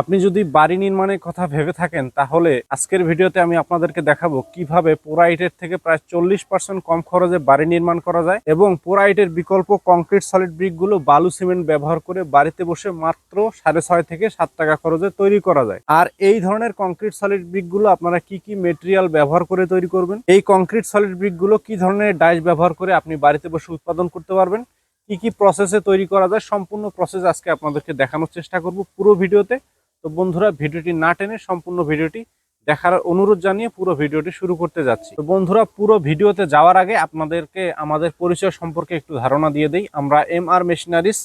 আপনি যদি বাড়ি নির্মাণের কথা ভেবে থাকেন, তাহলে আজকের ভিডিওতে আমি আপনাদেরকে দেখাবো কীভাবে পোরাইটের থেকে প্রায় চল্লিশ পার্সেন্ট কম খরচে বাড়ি নির্মাণ করা যায় এবং পোরাইটের বিকল্প কংক্রিট, সলিড ব্রিকগুলো বালু সিমেন্ট ব্যবহার করে বাড়িতে বসে মাত্র সাড়ে ছয় থেকে সাত টাকা খরচে তৈরি করা যায়। আর এই ধরনের কংক্রিট, সলিড ব্রিকগুলো আপনারা কি কি মেটেরিয়াল ব্যবহার করে তৈরি করবেন? এই কংক্রিট, সলিড ব্রিকগুলো কি ধরনের ডাইস ব্যবহার করে আপনি বাড়িতে বসে উৎপাদন করতে পারবেন? কি কি প্রসেসে তৈরি করা যায়? সম্পূর্ণ প্রসেস আজকে আপনাদেরকে দেখানোর চেষ্টা করব পুরো ভিডিওতে। তো বন্ধুরা, ভিডিওটি না টেনে সম্পূর্ণ ভিডিওটি দেখার অনুরোধ জানিয়ে পুরো ভিডিওটি শুরু করতে যাচ্ছি। তো বন্ধুরা, পুরো ভিডিওতে যাওয়ার আগে আপনাদেরকে আমাদের পরিচয় সম্পর্কে একটু ধারণা দিয়ে দেই। আমরা এম আর মেশিনারিস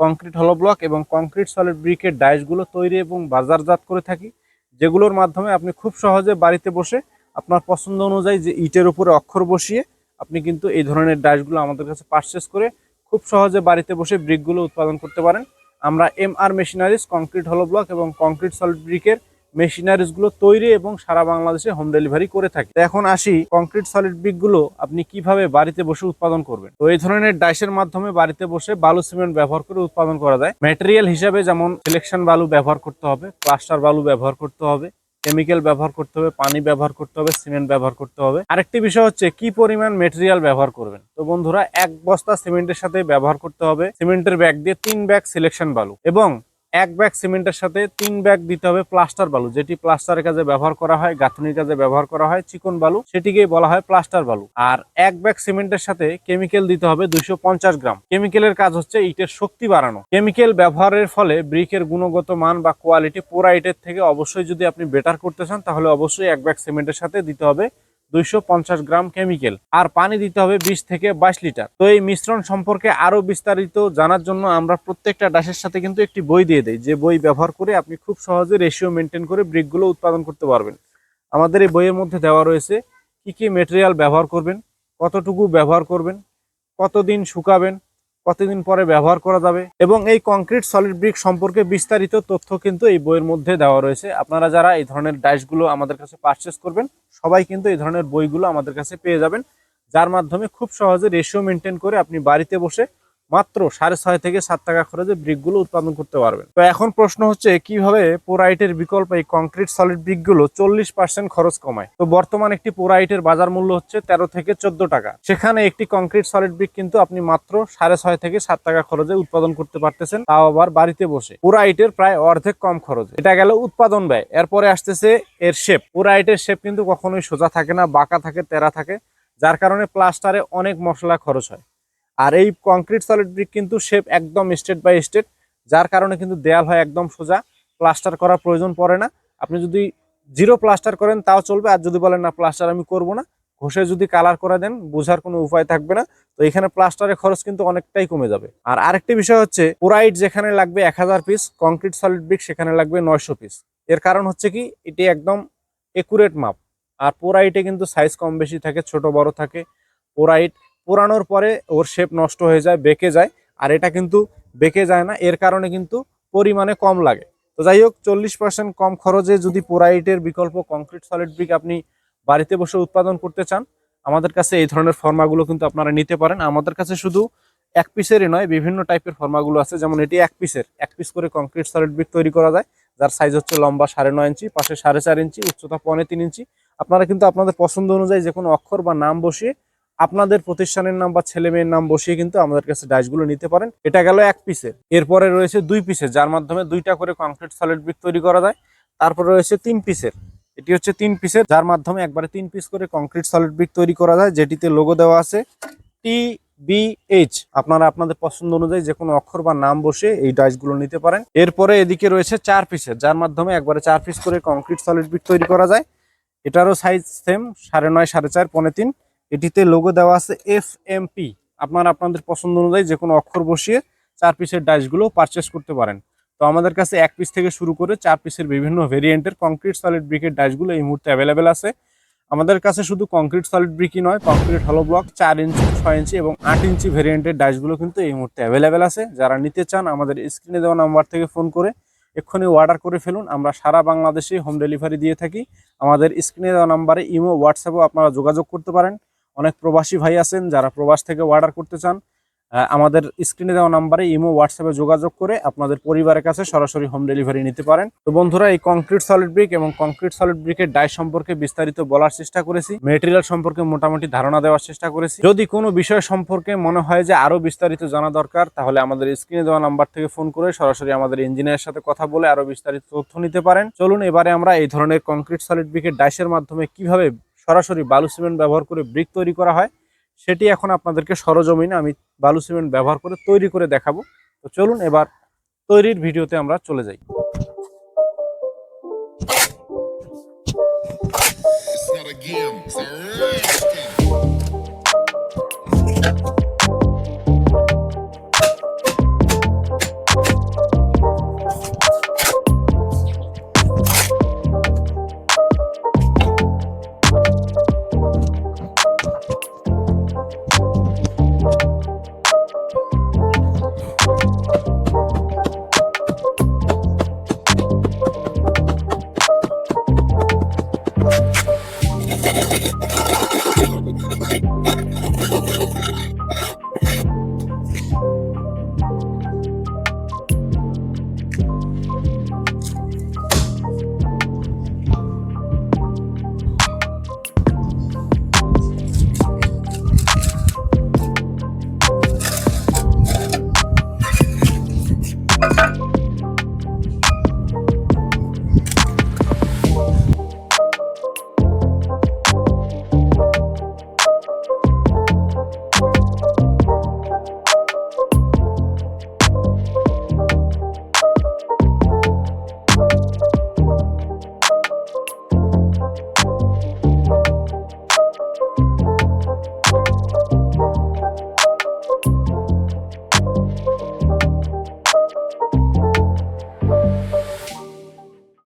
কংক্রিট হলো ব্লক এবং কংক্রিট সলিড ব্রিকের ডাইসগুলো তৈরি এবং বাজারজাত করে থাকি, যেগুলোর মাধ্যমে আপনি খুব সহজে বাড়িতে বসে আপনার পছন্দ অনুযায়ী যে ইটের উপরে অক্ষর বসিয়ে আপনি কিন্তু এই ধরনের ডাইসগুলো আমাদের কাছে পারচেস করে খুব সহজে বাড়িতে বসে ব্রিকগুলো উৎপাদন করতে পারেন। আমরা এম আর মেশিনারিজ কংক্রিট হলো ব্লক এবং কংক্রিট সলিড ব্রিকের মেশিনারিজগুলো তৈরি এবং সারা বাংলাদেশে হোম ডেলিভারি করে থাকি। এখন আসি কংক্রিট সলিড ব্রিকগুলো আপনি কীভাবে বাড়িতে বসে উৎপাদন করবেন? তো এই ধরনের ডাইসের মাধ্যমে বাড়িতে বসে বালু সিমেন্ট ব্যবহার করে উৎপাদন করা যায়। ম্যাটেরিয়াল হিসাবে যেমন সিলেকশন বালু ব্যবহার করতে হবে প্লাস্টার বালু ব্যবহার করতে হবে কেমিক্যাল ব্যবহার করতে হবে, পানি ব্যবহার করতে হবে সিমেন্ট ব্যবহার করতে হবে। আরেকটি বিষয় হচ্ছে, কি পরিমাণ মেটেরিয়াল ব্যবহার করবেন? তো বন্ধুরা, এক বস্তা সিমেন্টের সাথে ব্যবহার করতে হবে। সিমেন্টের ব্যাগ দিয়ে তিন ব্যাগ সিলেকশন বালু এবং এক ব্যাগ সিমেন্টের সাথে তিন ব্যাগ দিতে হবে প্লাস্টার বালু, যেটি প্লাস্টারের কাজে ব্যবহার করা হয়, গাঁথনির কাজে ব্যবহার করা হয়, চিকন বালু, সেটিকেই বলা হয় প্লাস্টার বালু। আর এক ব্যাগ সিমেন্টের সাথে কেমিক্যাল দিতে হবে দুইশো পঞ্চাশ গ্রাম। কেমিক্যালের কাজ হচ্ছে ইটের শক্তি বাড়ানো। কেমিক্যাল ব্যবহারের ফলে ব্রিকের গুণগত মান বা কোয়ালিটি পোড়া ইটের থেকে অবশ্যই যদি আপনি বেটার করতে চান, তাহলে অবশ্যই এক ব্যাগ সিমেন্টের সাথে দিতে হবে দুইশো পঞ্চাশ গ্রাম কেমিক্যাল আর পানি দিতে হবে বিশ থেকে বাইশ লিটার। তো এই মিশ্রণ সম্পর্কে আরও বিস্তারিত জানার জন্য আমরা প্রত্যেকটা ডাসের সাথে কিন্তু একটি বই দিয়ে দিই। যে বই ব্যবহার করে আপনি খুব সহজে রেশিও মেনটেন করে ব্রিকগুলো উৎপাদন করতে পারবেন। আমাদের এই বইয়ের মধ্যে দেওয়া রয়েছে কি কি মেটেরিয়াল ব্যবহার করবেন, কতটুকু ব্যবহার করবেন, কতদিন শুকাবেন, কতদিন পরে ব্যবহার করা যাবে এবং এই কংক্রিট সলিড ব্রিক সম্পর্কে বিস্তারিত তথ্য কিন্তু এই বইয়ের মধ্যে দেওয়া রয়েছে। আপনারা যারা এই ধরনের ডাইসগুলো আমাদের কাছে পারচেস করবেন সবাই কিন্তু এই ধরনের বইগুলো আমাদের কাছে পেয়ে যাবেন, যার মাধ্যমে খুব সহজে রেশিও মেনটেন করে আপনি বাড়িতে বসে মাত্র সাড়ে ছয় থেকে সাত টাকা খরচে ব্রিকগুলো উৎপাদন করতে পারবেন। তো এখন প্রশ্ন হচ্ছে, কীভাবে পোরাইটের বিকল্প এই কংক্রিট সলিড ব্রিকগুলো চল্লিশ পার্সেন্ট খরচ কমায়? তো বর্তমান একটি পোরাইটের বাজার মূল্য হচ্ছে তেরো থেকে চোদ্দ টাকা। সেখানে একটি কংক্রিট সলিড ব্রিক কিন্তু আপনি মাত্র সাড়ে ছয় থেকে সাত টাকা খরচে উৎপাদন করতে পারতেছেন, তাও আবার বাড়িতে বসে। পোরাইটের প্রায় অর্ধেক কম খরচ। এটা গেল উৎপাদন ব্যয়। এরপরে আসতেছে এর শেপ। পোরাইটের শেপ কিন্তু কখনোই সোজা থাকে না, বাঁকা থাকে তেরা থাকে, যার কারণে প্লাস্টারে অনেক মশলা খরচ হয়। আর এই কংক্রিট সলিড ব্রিক কিন্তু শেপ একদম স্টেট বাই স্টেট যার কারণে কিন্তু দেয়াল হয় একদম সোজা প্লাস্টার করার প্রয়োজন পড়ে না। আপনি যদি জিরো প্লাস্টার করেন, তাও চলবে। আর যদি বলেন, না প্লাস্টার আমি করব না, ঘষে যদি কালার করে দেন, বোঝার কোনো উপায় থাকবে না। তো এখানে প্লাস্টারের খরচ কিন্তু অনেকটাই কমে যাবে। আর আরেকটি বিষয় হচ্ছে, পোরাইট যেখানে লাগবে এক হাজার পিস কংক্রিট সলিড ব্রিক সেখানে লাগবে নয়শো পিস এর কারণ হচ্ছে কি, এটি একদম একুরেট মাপ। আর পোরাইটে কিন্তু সাইজ কম বেশি থাকে, ছোট বড় থাকে। পোরাইট পোড়ানোর পরে ওর শেপ নষ্ট হয়ে যায়, বেঁকে যায়। আর এটা কিন্তু বেঁকে যায় না, এর কারণে কিন্তু পরিমাণে কম লাগে। তো যাই হোক, চল্লিশ পার্সেন্ট কম খরচে যদি পোরাইটের বিকল্প কংক্রিট সলিড ব্রিক আপনি বাড়িতে বসে উৎপাদন করতে চান, আমাদের কাছে এই ধরনের ফর্মাগুলো কিন্তু আপনারা নিতে পারেন। আমাদের কাছে শুধু এক পিসেরই নয়, বিভিন্ন টাইপের ফর্মাগুলো আছে। যেমন এটি এক পিসের এক পিস করে কংক্রিট সলিড ব্রিক তৈরি করা যায়। যার সাইজ হচ্ছে লম্বা সাড়ে নয় ইঞ্চি, পাশে সাড়ে চার ইঞ্চি, উচ্চতা পৌনে তিন ইঞ্চি। আপনারা কিন্তু আপনাদের পছন্দ অনুযায়ী যে কোনো অক্ষর বা নাম বসিয়ে আপনাদের প্রতিষ্ঠানের নাম বা ছেলে মেয়ের নাম বসিয়ে কিন্তু আমাদের কাছে ডাইসগুলো নিতে পারেন। এটা গেল এক পিসের এরপরে রয়েছে দুই পিসের যার মাধ্যমে দুইটা করে কংক্রিট সলিড ব্রিক তৈরি করা যায়। তারপরে রয়েছে তিন পিসের এটি হচ্ছে তিন পিসের যার মাধ্যমে একবারে তিন পিস করে কংক্রিট সলিড ব্রিক তৈরি করা যায়, যেটিতে লোগো দেওয়া আছে টি বিএইচ আপনারা আপনাদের পছন্দ অনুযায়ী যে কোনো অক্ষর বা নাম বসে এই ডাইসগুলো নিতে পারেন। এরপরে এদিকে রয়েছে চার পিসের যার মাধ্যমে একবারে চার পিস করে কংক্রিট সলিড ব্রিক তৈরি করা যায়। এটারও সাইজ সেম সাড়ে নয়, সাড়ে চার, পনে তিন। এটিতে লোগো দেওয়া আছে এফ এম পি আপনারা আপনাদের পছন্দ অনুযায়ী যে কোনো অক্ষর বসিয়ে চার পিসের ডাইসগুলো পারচেস করতে পারেন। তো আমাদের কাছে এক পিস থেকে শুরু করে চার পিসের বিভিন্ন ভেরিয়েন্টের কংক্রিট সলিড ব্রিকের ডাইসগুলো এই মুহূর্তে অ্যাভেলেবেল আছে। আমাদের কাছে শুধু কংক্রিট সলিড ব্রিকই নয় কংক্রিট হলো ব্লক চার ইঞ্চি ছয় ইঞ্চি এবং আট ইঞ্চি ভেরিয়েন্টের ডাইসগুলো কিন্তু এই মুহূর্তে অ্যাভেলেবেল আছে। যারা নিতে চান, আমাদের স্ক্রিনে দেওয়া নাম্বার থেকে ফোন করে এক্ষুনি অর্ডার করে ফেলুন। আমরা সারা বাংলাদেশে হোম ডেলিভারি দিয়ে থাকি। আমাদের স্ক্রিনে দেওয়া নাম্বারে ইমো হোয়াটসঅ্যাপেও আপনারা যোগাযোগ করতে পারেন। অনেক প্রবাসী ভাই আছেন যারা প্রবাস থেকে অর্ডার করতে চান আমাদের স্ক্রিনে দেওয়া নাম্বারে ইমো হোয়াটসঅ্যাপে যোগাযোগ করে আপনাদের পরিবারের কাছে সরাসরি হোম ডেলিভারি নিতে পারেন। তো বন্ধুরা, এই কংক্রিট সলিড ব্রিক এবং কংক্রিট সলিড ব্রিকের ডাই সম্পর্কে বিস্তারিত বলার চেষ্টা করেছি মেটেরিয়াল সম্পর্কে মোটামুটি ধারণা দেওয়ার চেষ্টা করেছি। যদি কোনো বিষয় সম্পর্কে মনে হয় যে আরও বিস্তারিত জানা দরকার, তাহলে আমাদের স্ক্রিনে দেওয়া নাম্বার থেকে ফোন করে সরাসরি আমাদের ইঞ্জিনিয়ারের সাথে কথা বলে আরও বিস্তারিত তথ্য নিতে পারেন। চলুন, এবারে আমরা এই ধরনের কংক্রিট সলিড ব্রিকের ডাইসের মাধ্যমে কীভাবে সরাসরি বালু সিমেন্ট ব্যবহার করে ব্রিক তৈরি করা হয়। সেটি এখন আপনাদেরকে সরজমিনে আমি বালু সিমেন্ট ব্যবহার করে তৈরি করে দেখাবো। তো চলুন এবার তৈরির ভিডিওতে আমরা চলে যাই।